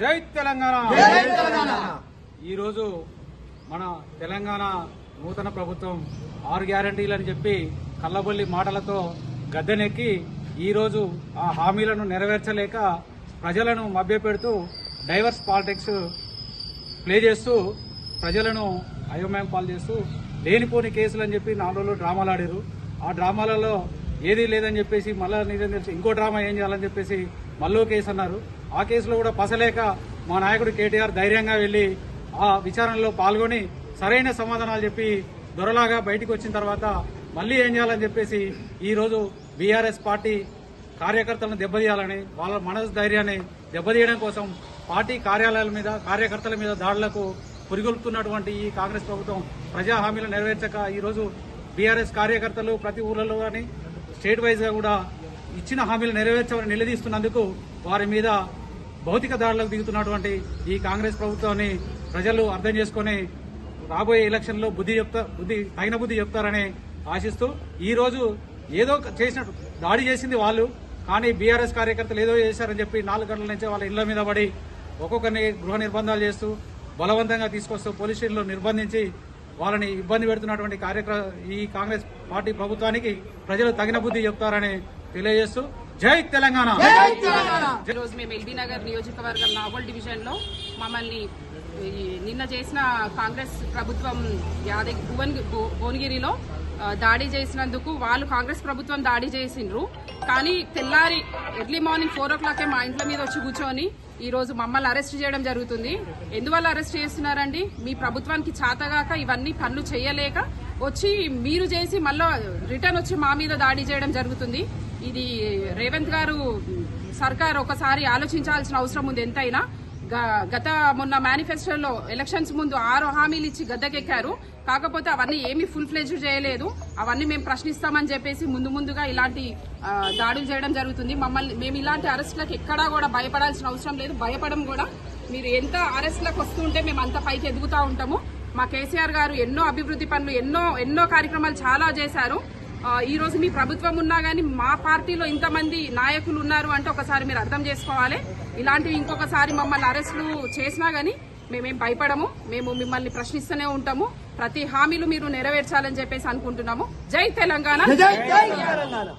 జై తెలంగాణ. ఈరోజు మన తెలంగాణ నూతన ప్రభుత్వం ఆరు గ్యారంటీలు అని చెప్పి కల్లబొల్లి మాటలతో గద్దెనెక్కి ఈరోజు ఆ హామీలను నెరవేర్చలేక ప్రజలను మభ్యపెడుతూ డైవర్స్ పాలిటిక్స్ ప్లే చేస్తూ ప్రజలను అయోమయం పాలు చేస్తూ లేనిపోని కేసులు అని చెప్పి నాలుగు రోజులు డ్రామాలు ఆడారు. ఆ డ్రామాలలో ఏదీ లేదని చెప్పేసి మళ్ళా నిజం తెలిసి ఇంకో డ్రామా ఏం చేయాలని చెప్పేసి మళ్ళీ కేసు అన్నారు. ఆ కేసులో కూడా పసలేక మా నాయకుడు కేటీఆర్ ధైర్యంగా వెళ్ళి ఆ విచారణలో పాల్గొని సరైన సమాధానాలు చెప్పి దొరలాగా బయటకు వచ్చిన తర్వాత మళ్ళీ ఏం చేయాలని చెప్పేసి ఈరోజు బీఆర్ఎస్ పార్టీ కార్యకర్తలను దెబ్బతీయాలని వాళ్ళ మనసు ధైర్యాన్ని దెబ్బతీయడం కోసం పార్టీ కార్యాలయాల మీద కార్యకర్తల మీద దాడులకు పురిగొల్పుతున్నటువంటి ఈ కాంగ్రెస్ ప్రభుత్వం ప్రజా హామీలు నెరవేర్చక ఈరోజు బీఆర్ఎస్ కార్యకర్తలు ప్రతి ఊర్లలో కానీ స్టేట్ వైజ్గా కూడా ఇచ్చిన హామీలు నెరవేర్చమని నిలదీస్తున్నందుకు వారి మీద భౌతిక దాడులకు దిగుతున్నటువంటి ఈ కాంగ్రెస్ ప్రభుత్వాన్ని ప్రజలు అర్థం చేసుకొని రాబోయే ఎలక్షన్లో బుద్ధి చెప్తా బుద్ధి తగిన బుద్ధి చెప్తారని ఆశిస్తూ ఈరోజు ఏదో చేసినట్టు దాడి చేసింది వాళ్ళు కానీ బీఆర్ఎస్ కార్యకర్తలు ఏదో చేశారని చెప్పి నాలుగు గంటల నుంచి వాళ్ళ ఇళ్ళ మీద పడి ఒక్కొక్కరిని గృహ నిర్బంధాలు చేస్తూ బలవంతంగా తీసుకొస్తూ పోలీస్ స్టేషన్లో నిర్బంధించి వాళ్ళని ఇబ్బంది పెడుతున్నటువంటి కార్యక్ర ఈ కాంగ్రెస్ పార్టీ ప్రభుత్వానికి ప్రజలు తగిన బుద్ధి చెప్తారని తెలియజేస్తూ జై తెలంగాణ. ఈ రోజు మేము ఎల్బీ నగర్ నియోజకవర్గం నాగోల్ డివిజన్లో మమ్మల్ని నిన్న చేసిన కాంగ్రెస్ ప్రభుత్వం యాదగిరి భువన్ భువనగిరిలో దాడి చేసినందుకు వాళ్ళు కాంగ్రెస్ ప్రభుత్వం దాడి చేసిండ్రు. కానీ తెల్లారి ఎర్లీ మార్నింగ్ ఫోర్ ఓ క్లాకే మా ఇంట్లో మీద వచ్చి కూర్చొని ఈ రోజు మమ్మల్ని అరెస్ట్ చేయడం జరుగుతుంది. ఎందువల్ల అరెస్ట్ చేస్తున్నారండి? మీ ప్రభుత్వానికి చాతగాక ఇవన్నీ పనులు చేయలేక వచ్చి మీరు చేసి మళ్ళీ రిటర్న్ వచ్చి మా మీద దాడి చేయడం జరుగుతుంది. ఇది రేవంత్ గారు సర్కార్ ఒకసారి ఆలోచించాల్సిన అవసరం ఉంది ఎంతైనా. గ- గత మొన్న మేనిఫెస్టోలో ఎలక్షన్స్ ముందు ఆరు హామీలు ఇచ్చి గద్దెకెక్కారు. కాకపోతే అవన్నీ ఏమీ ఫుల్ ఫ్లెజ్ చేయలేదు. అవన్నీ మేము ప్రశ్నిస్తామని చెప్పేసి ముందు ముందుగా ఇలాంటి దాడులు చేయడం జరుగుతుంది. మమ్మల్ని మేము ఇలాంటి అరెస్టులకు ఎక్కడా కూడా భయపడాల్సిన అవసరం లేదు. భయపడడం కూడా మీరు ఎంత అరెస్టులకు వస్తుంటే మేము అంత పైకి ఎదుగుతూ ఉంటాము. మా కేసీఆర్ గారు ఎన్నో అభివృద్ధి పనులు ఎన్నో ఎన్నో కార్యక్రమాలు చాలా చేశారు. ఈ రోజు మీ ప్రభుత్వం ఉన్నా గానీ మా పార్టీలో ఇంతమంది నాయకులు ఉన్నారు అంటే ఒకసారి మీరు అర్థం చేసుకోవాలి. ఇలాంటివి ఇంకొకసారి మమ్మల్ని అరెస్టులు చేసినా గానీ మేమేం భయపడము మేము మిమ్మల్ని ప్రశ్నిస్తూనే ఉంటాము. ప్రతి హామీలు మీరు నెరవేర్చాలని చెప్పేసి అనుకుంటున్నాము. జై తెలంగాణ. జై తెలంగాణ.